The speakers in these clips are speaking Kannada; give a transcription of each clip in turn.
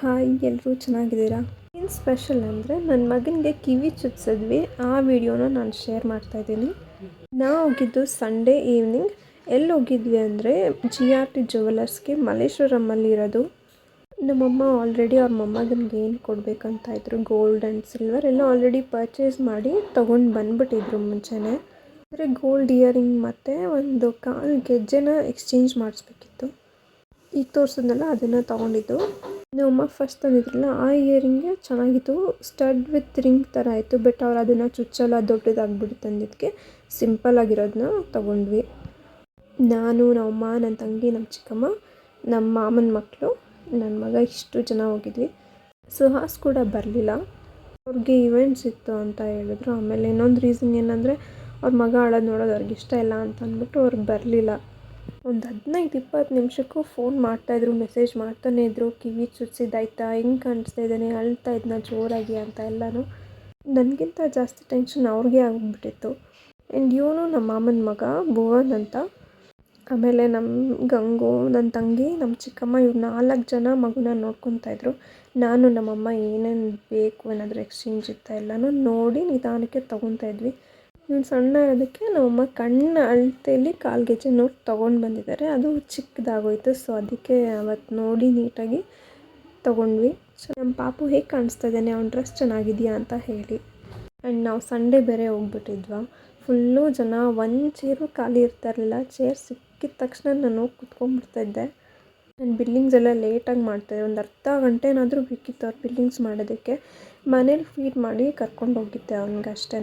ಹಾಯ್ ಎಲ್ಲರೂ ಚೆನ್ನಾಗಿದ್ದೀರಾ? ಏನು ಸ್ಪೆಷಲ್ ಅಂದರೆ ನನ್ನ ಮಗನಿಗೆ ಕಿವಿ ಚುಚ್ಚಿಸಿದ್ವಿ ಆ ವಿಡಿಯೋನ ನಾನು ಶೇರ್ ಮಾಡ್ತಾಯಿದ್ದೀನಿ ನಾವು ಹೋಗಿದ್ದು ಸಂಡೇ ಈವ್ನಿಂಗ್ ಎಲ್ಲಿ ಹೋಗಿದ್ವಿ ಅಂದರೆ ಜಿ ಆರ್ ಟಿ ಜುವೆಲರ್ಸ್ಗೆ ಮಲ್ಲೇಶ್ವರಮಲ್ಲಿ ಇರೋದು. ನಮ್ಮಮ್ಮ ಆಲ್ರೆಡಿ ಅವ್ರ ಮೊಮ್ಮಗನಿಗೆ ಏನು ಕೊಡಬೇಕಂತ ಇದ್ರು ಗೋಲ್ಡ್ ಆ್ಯಂಡ್ ಸಿಲ್ವರ್ ಎಲ್ಲ ಆಲ್ರೆಡಿ ಪರ್ಚೇಸ್ ಮಾಡಿ ತೊಗೊಂಡು ಬಂದ್ಬಿಟ್ಟಿದ್ರು ಮುಂಚೆನೇ. ಅಂದರೆ ಗೋಲ್ಡ್ ಇಯರಿಂಗ್ ಮತ್ತು ಒಂದು ಕಾಲು ಗೆಜ್ಜೆನ ಎಕ್ಸ್ಚೇಂಜ್ ಮಾಡಿಸ್ಬೇಕಿತ್ತು. ಈಗ ತೋರಿಸಿದ್ನಲ್ಲ ಅದನ್ನು ತೊಗೊಂಡಿದ್ದು. ನಮ್ಮಮ್ಮ ಫಸ್ಟ್ ತಂದಿದ್ರಲ್ಲ, ಆ ಇಯರಿಂಗೆ ಚೆನ್ನಾಗಿತ್ತು. ಸ್ಟಡ್ ವಿತ್ ರಿಂಗ್ ಥರ ಆಯಿತು ಬಟ್ ಅವ್ರು ಅದನ್ನು ಚುಚ್ಚಲ್ಲ ದೊಡ್ಡದಾಗ್ಬಿಡುತ್ತೆ ಅಂದಿದ್ದಕ್ಕೆ ಸಿಂಪಲ್ ಆಗಿರೋದನ್ನ ತೊಗೊಂಡ್ವಿ. ನಾನು ನಮ್ಮಮ್ಮ ನನ್ನ ತಂಗಿ ನಮ್ಮ ಚಿಕ್ಕಮ್ಮ ನಮ್ಮ ಮಾಮನ ಮಕ್ಕಳು ನನ್ನ ಮಗ ಇಷ್ಟು ಜನ ಹೋಗಿದ್ವಿ. ಸುಹಾಸ್ ಕೂಡ ಬರಲಿಲ್ಲ. ಅವ್ರಿಗೆ ಇವೆಂಟ್ಸ್ ಇತ್ತು ಅಂತ ಹೇಳಿದ್ರು. ಆಮೇಲೆ ಇನ್ನೊಂದು ರೀಸನ್ ಏನಂದರೆ, ಅವ್ರ ಮಗ ಆಡೋದು ನೋಡೋದು ಅವ್ರಿಗೆ ಇಷ್ಟ ಇಲ್ಲ ಅಂತ ಅಂದ್ಬಿಟ್ಟು ಅವ್ರಿಗೆ ಬರಲಿಲ್ಲ. ಒಂದು ಹದಿನೈದು, ಇಪ್ಪತ್ತು ನಿಮಿಷಕ್ಕೂ ಫೋನ್ ಮಾಡ್ತಾಯಿದ್ರು ಮೆಸೇಜ್ ಮಾಡ್ತಾನೆ ಇದ್ರು, ಕಿವಿ ಚುಚ್ಚಿದ್ದಾಯ್ತಾ, ಹೆಂಗೆ ಕಾಣಿಸ್ತಾ ಇದ್ದಾನೆ, ಅಳ್ತಾ ಇದ್ನ ಜೋರಾಗಿ ಅಂತ ಎಲ್ಲನೂ. ನನಗಿಂತ ಜಾಸ್ತಿ ಟೆನ್ಷನ್ ಅವ್ರಿಗೆ ಆಗಿಬಿಟ್ಟಿತ್ತು. ಆ್ಯಂಡ್ ಇವನು ನಮ್ಮ ಮಾಮನ ಮಗ, ಭುವನ್ ಅಂತ. ಆಮೇಲೆ ನಮ್ಮ ಗಂಗು ನನ್ನ ತಂಗಿ ನಮ್ಮ ಚಿಕ್ಕಮ್ಮ ಇವ್ರು ನಾಲ್ಕು ಜನ ಮಗುನ ನೋಡ್ಕೊತಾಯಿದ್ರು ನಾನು, ನಮ್ಮಮ್ಮ ಏನೇನು ಬೇಕು ಏನಾದರೂ ಎಕ್ಸ್ಚೇಂಜ್ ಇತ್ತಾ ಎಲ್ಲನೂ ನೋಡಿ ನಿಧಾನಕ್ಕೆ ತೊಗೊತಾ ಇದ್ವಿ. ಇವ್ನು ಸಣ್ಣ ಇರೋದಕ್ಕೆ ನಮ್ಮಮ್ಮ ಕಣ್ಣ ಅಳತೆಯಲ್ಲಿ ಕಾಲ್ಗೆಜ್ಜೆ ನೋಡಿ ತೊಗೊಂಡು ಬಂದಿದ್ದಾರೆ. ಅದು ಚಿಕ್ಕದಾಗೋಯ್ತು ಸೊ ಅದಕ್ಕೆ ಅವತ್ತು ನೋಡಿ ನೀಟಾಗಿ ತೊಗೊಂಡ್ವಿ. ಸೊ ನಮ್ಮ ಪಾಪು ಹೇಗೆ ಕಾಣಿಸ್ತಾ ಇದ್ದಾನೆ? ಅವ್ನ ಡ್ರೆಸ್ ಚೆನ್ನಾಗಿದೆಯಾ ಅಂತ ಹೇಳಿ. ಆ್ಯಂಡ್ ನಾವು ಸಂಡೇ ಬೇರೆ ಹೋಗ್ಬಿಟ್ಟಿದ್ವಾ. ಫುಲ್ಲು ಜನ ಒಂದು ಚೇರು ಖಾಲಿ ಇರ್ತಾರಿಲ್ಲ ಚೇರ್ ಸಿಕ್ಕಿದ ತಕ್ಷಣ ನಾನು ಹೋಗಿ ಕುತ್ಕೊಂಡ್ಬಿಡ್ತಾಯಿದ್ದೆ ಆ್ಯಂಡ್ ಬಿಲ್ಲಿಂಗ್ಸ್ ಎಲ್ಲ ಲೇಟಾಗಿ ಮಾಡ್ತಾಯಿದ್ದೆ ಒಂದು ಅರ್ಧ ಗಂಟೆನಾದರೂ ಬೇಕಿತ್ತು ಅವ್ರು ಬಿಲ್ಲಿಂಗ್ಸ್ ಮಾಡೋದಕ್ಕೆ. ಮನೇಲಿ ಫೀಡ್ ಮಾಡಿ ಕರ್ಕೊಂಡು ಹೋಗಿದ್ದೆ ಅವ್ನಿಗೆ ಅಷ್ಟೇ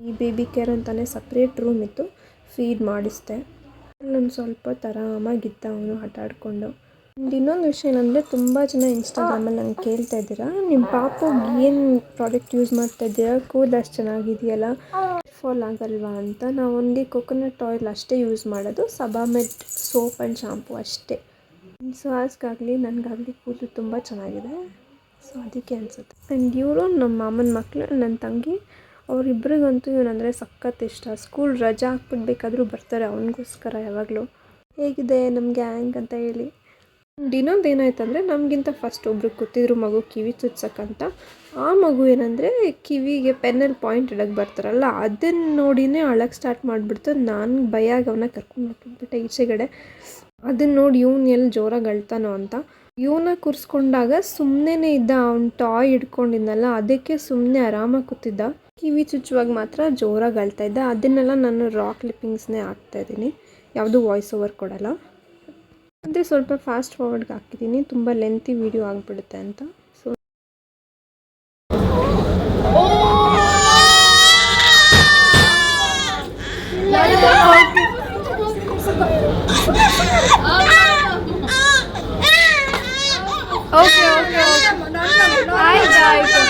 ಈ ಬೇಬಿ ಕೇರ್ ಅಂತಲೇ ಸಪ್ರೇಟ್ ರೂಮ್ ಇತ್ತು. ಫೀಡ್ ಮಾಡಿಸ್ದೆ. ನಾನು ಸ್ವಲ್ಪ ತರಾಮಾಗಿದ್ದ ಅವನು ಆಟ ಆಡಿಕೊಂಡು ಇನ್ನೊಂದು ವಿಷಯ ಏನಂದರೆ ತುಂಬ ಜನ ಇನ್ಸ್ಟಾಗ್ರಾಮಲ್ಲಿ ನಂಗೆ ಕೇಳ್ತಾ ಇದ್ದೀರಾ? ನಿಮ್ಮ ಪಾಪು ಏನು ಪ್ರಾಡಕ್ಟ್ ಯೂಸ್ ಮಾಡ್ತಾ ಇದ್ದೀರಾ? ಕೂದಲು ಅಷ್ಟು ಚೆನ್ನಾಗಿದೆಯಲ್ಲ? ಫಾಲ್ ಆಗಲ್ವಾ ಅಂತ ನಾವು ಅವನಿಗೆ ಕೊಕೊನಟ್ ಆಯಿಲ್ ಅಷ್ಟೇ ಯೂಸ್ ಮಾಡೋದು. ಸಬಾಮೆಟ್ ಸೋಪ್ ಆ್ಯಂಡ್ ಶಾಂಪು ಅಷ್ಟೇ. ಸುಹಾಸ್ಗಾಗಲಿ ನನಗಾಗಲಿ ಕೂದಲು ತುಂಬ ಚೆನ್ನಾಗಿದೆ. ಸೊ ಅದಕ್ಕೆ ಅನಿಸುತ್ತೆ. ಆ್ಯಂಡ್ ಇವರು ನಮ್ಮ ಮಾಮನ ಮಕ್ಕಳು ನನ್ನ ತಂಗಿ. ಅವರಿಬ್ರಿಗಂತೂ ಇವನಂದರೆ ಸಖತ್ ಇಷ್ಟ. ಸ್ಕೂಲ್ ರಜಾ ಹಾಕ್ಬಿಡ್ಬೇಕಾದ್ರೂ ಬರ್ತಾರೆ ಅವನಿಗೋಸ್ಕರ ಯಾವಾಗಲೂ. ಹೇಗಿದೆ ನಮ್ಮ ಗ್ಯಾಂಗ್ ಅಂತ ಹೇಳಿ. ಇನ್ನೊಂದು ಏನಾಯ್ತಂದರೆ ನಮಗಿಂತ ಫಸ್ಟ್ ಒಬ್ರು ಕೂತಿದ್ರು ಮಗು ಕಿವಿ ಚುಚ್ಚಕ್ಕಂತ ಆ ಮಗು ಏನಂದರೆ ಕಿವಿಗೆ ಪೆನ್ನಲ್ಲಿ ಪಾಯಿಂಟ್ ಇಡೋಕ್ಕೆ ಬರ್ತಾರಲ್ಲ ಅದನ್ನು ನೋಡಿನೇ ಅಳಕ್ಕೆ ಸ್ಟಾರ್ಟ್ ಮಾಡಿಬಿಡ್ತು. ನಾನು ಭಯಾಗ ಅವನ್ನ ಕರ್ಕೊಂಡು ಹೋಗ್ಬಿಟ್ಟೆ ಈಚೆಗಡೆ. ಅದನ್ನು ನೋಡಿ ಇವನು ಎಲ್ಲಿ ಜೋರಾಗಿ ಅಳ್ತಾನೋ ಅಂತ. ಇವನ್ನ ಕೂರಿಸ್ಕೊಂಡಾಗ ಸುಮ್ಮನೆ ಇದ್ದ ಅವ್ನು ಟಾಯ್ ಹಿಡ್ಕೊಂಡಿದ್ನಲ್ಲ, ಅದಕ್ಕೆ ಸುಮ್ಮನೆ ಆರಾಮಾಗಿ ಕೂತಿದ್ದ. ಕಿವಿ ಚುಚ್ಚುವಾಗ ಮಾತ್ರ ಜೋರಾಗಿ ಅಳ್ತಾ ಇದ್ದ. ಅದನ್ನೆಲ್ಲ ನಾನು ರಾ ಕ್ಲಿಪ್ಪಿಂಗ್ಸ್ನೇ ಹಾಕ್ತಾಯಿದ್ದೀನಿ ಯಾವುದೂ ವಾಯ್ಸ್ ಓವರ್ ಕೊಡಲ್ಲ. ಅಂದರೆ ಸ್ವಲ್ಪ ಫಾಸ್ಟ್ ಫಾರ್ವರ್ಡ್ಗೆ ಹಾಕಿದ್ದೀನಿ. ತುಂಬ ಲೆಂತಿ ವಿಡಿಯೋ ಆಗಿಬಿಡುತ್ತೆ ಅಂತ. ಸೊ ಓಕೆ ಓಕೆ ಆಯ್ತು ಆಯಿತು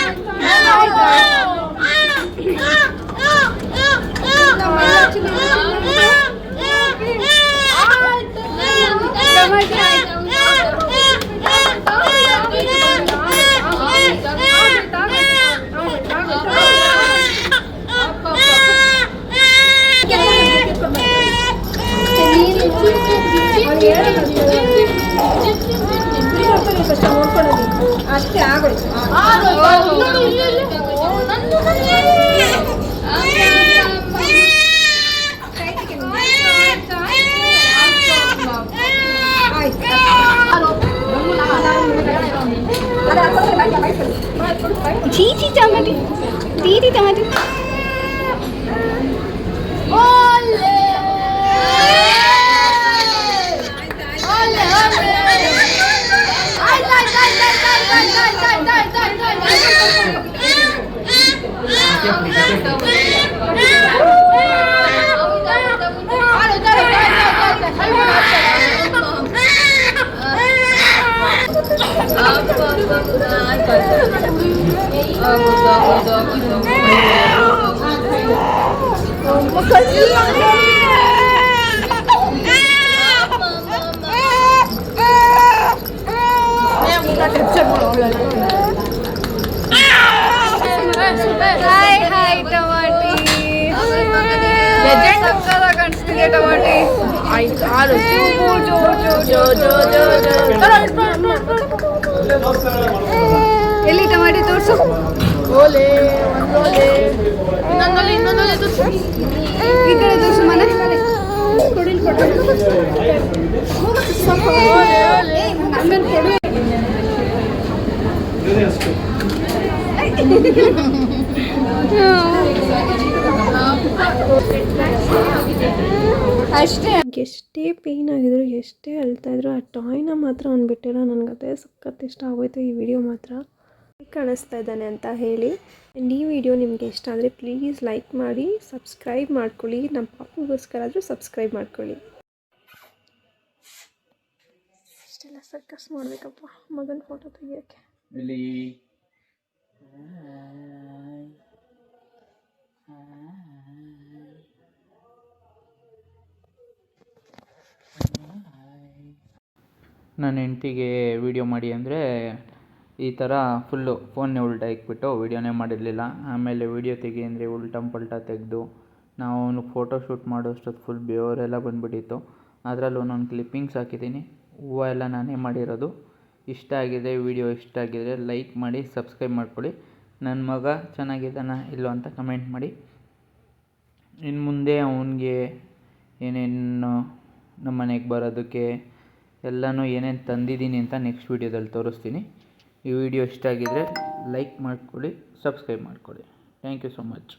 ಅಷ್ಟೇ ಆಗೋಯ್ತು जी जी चमटी दीदी चमटी ओले ಟಮಾಟಿ ಹಾಯ್ ಹಾಯ್ ಟಮಾಟಿ ಲೆಜೆಂಡ್ ಅಂತಾರ ಕಾಣಿಸ್ತಿದೆ ಟಮಾಟಿ ಆಯ್ತು ಜೋ ಜೋ ಜೋ ಜೋ ಜೋ ಜೋ ಎಲ್ಲಿ ಟಮಾಟಿ ತೋರಿಸು? ಓಲೆ ಇನ್ನೊಂದೊಲೆ ಇನ್ನೊಂದೋಲೆ ತೋರಿಸು ಈ ಕಡೆ ತೋರಿಸು ಮನೆ ಕೊಡಿಲ್ ಅಷ್ಟೇ. ಎಷ್ಟೇ ಪೇಯ್ನ್ ಆಗಿದ್ರು ಎಷ್ಟೇ ಅಳ್ತಾ ಇದ್ರು ಆ ಟಾಯ್ನ ಮಾತ್ರ ಅವ್ನು ಬಿಟ್ಟಿರೋ ನನಗತ್ತೆ ಅದೇ ಸಖತ್ ಇಷ್ಟ ಆಗೋಯ್ತು ಈ ವಿಡಿಯೋ ಮಾತ್ರ. ಕಾಣಿಸ್ತಾ ಇದ್ದಾನೆ ಅಂತ ಹೇಳಿ. ಆ್ಯಂಡ್ ಈ ವಿಡಿಯೋ ನಿಮಗೆ ಇಷ್ಟ ಆದರೆ ಪ್ಲೀಸ್ ಲೈಕ್ ಮಾಡಿ ಸಬ್ಸ್ಕ್ರೈಬ್ ಮಾಡ್ಕೊಳ್ಳಿ. ನಮ್ಮ ಪಾಪಿಗೋಸ್ಕರ ಆದರೂ ಸಬ್ಸ್ಕ್ರೈಬ್ ಮಾಡ್ಕೊಳ್ಳಿ. ಇಷ್ಟೆಲ್ಲ ಸರ್ಕಸ್ ಮಾಡಬೇಕಪ್ಪ. ಮಗನ ಫೋಟೋ ತೆಗಿಯೋಕ್ಕೆ. ನನ್ನ ಹೆಂಡ್ತಿಗೆ ವೀಡಿಯೋ ಮಾಡಿ ಅಂದರೆ ಈ ಥರ ಫುಲ್ಲು ಫೋನ್ನೇ ಉಲ್ಟಾ ಇಕ್ಬಿಟ್ಟು ವೀಡಿಯೋನೇ ಮಾಡಿರಲಿಲ್ಲ. ಆಮೇಲೆ ವೀಡಿಯೋ ತೆಗಿ ಅಂದರೆ ಉಲ್ಟಂ ಪಲ್ಟಾ ತೆಗೆದು ನಾವು ಅವನು ಫೋಟೋ ಶೂಟ್ ಮಾಡೋಷ್ಟೊತ್ತು ಫುಲ್ ಬೆವರೆಲ್ಲ ಬಂದುಬಿಟ್ಟಿತ್ತು. ಅದರಲ್ಲೂ ಒಂದೊಂದು ಕ್ಲಿಪ್ಪಿಂಗ್ಸ್ ಹಾಕಿದ್ದೀನಿ. ಹೂವು ಎಲ್ಲ ನಾನೇ ಮಾಡಿರೋದು. ಇಷ್ಟ ಆಗಿದೆ ವಿಡಿಯೋ ಇಷ್ಟ ಆಗಿದರೆ ಲೈಕ್ ಮಾಡಿ ಸಬ್ಸ್ಕ್ರೈಬ್ ಮಾಡ್ಕೊಳ್ಳಿ. ನನ್ನ ಮಗ ಚೆನ್ನಾಗಿದ್ದಾನ ಇಲ್ಲೋ ಅಂತ ಕಮೆಂಟ್ ಮಾಡಿ. ಇನ್ನು ಮುಂದೆ ಅವನಿಗೆ ಏನೇನು ನಮ್ಮ ಮನೆಗೆ ಬರೋದಕ್ಕೆ ಎಲ್ಲನೂ ಏನೇನು ತಂದಿದ್ದೀನಿ ಅಂತ ನೆಕ್ಸ್ಟ್ ವೀಡಿಯೋದಲ್ಲಿ ತೋರಿಸ್ತೀನಿ. ಈ ವಿಡಿಯೋ ಇಷ್ಟ ಆಗಿದ್ದರೆ ಲೈಕ್ ಮಾಡ್ಕೊಳ್ಳಿ ಸಬ್ಸ್ಕ್ರೈಬ್ ಮಾಡ್ಕೊಳ್ಳಿ. Thank you so much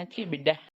hati bedah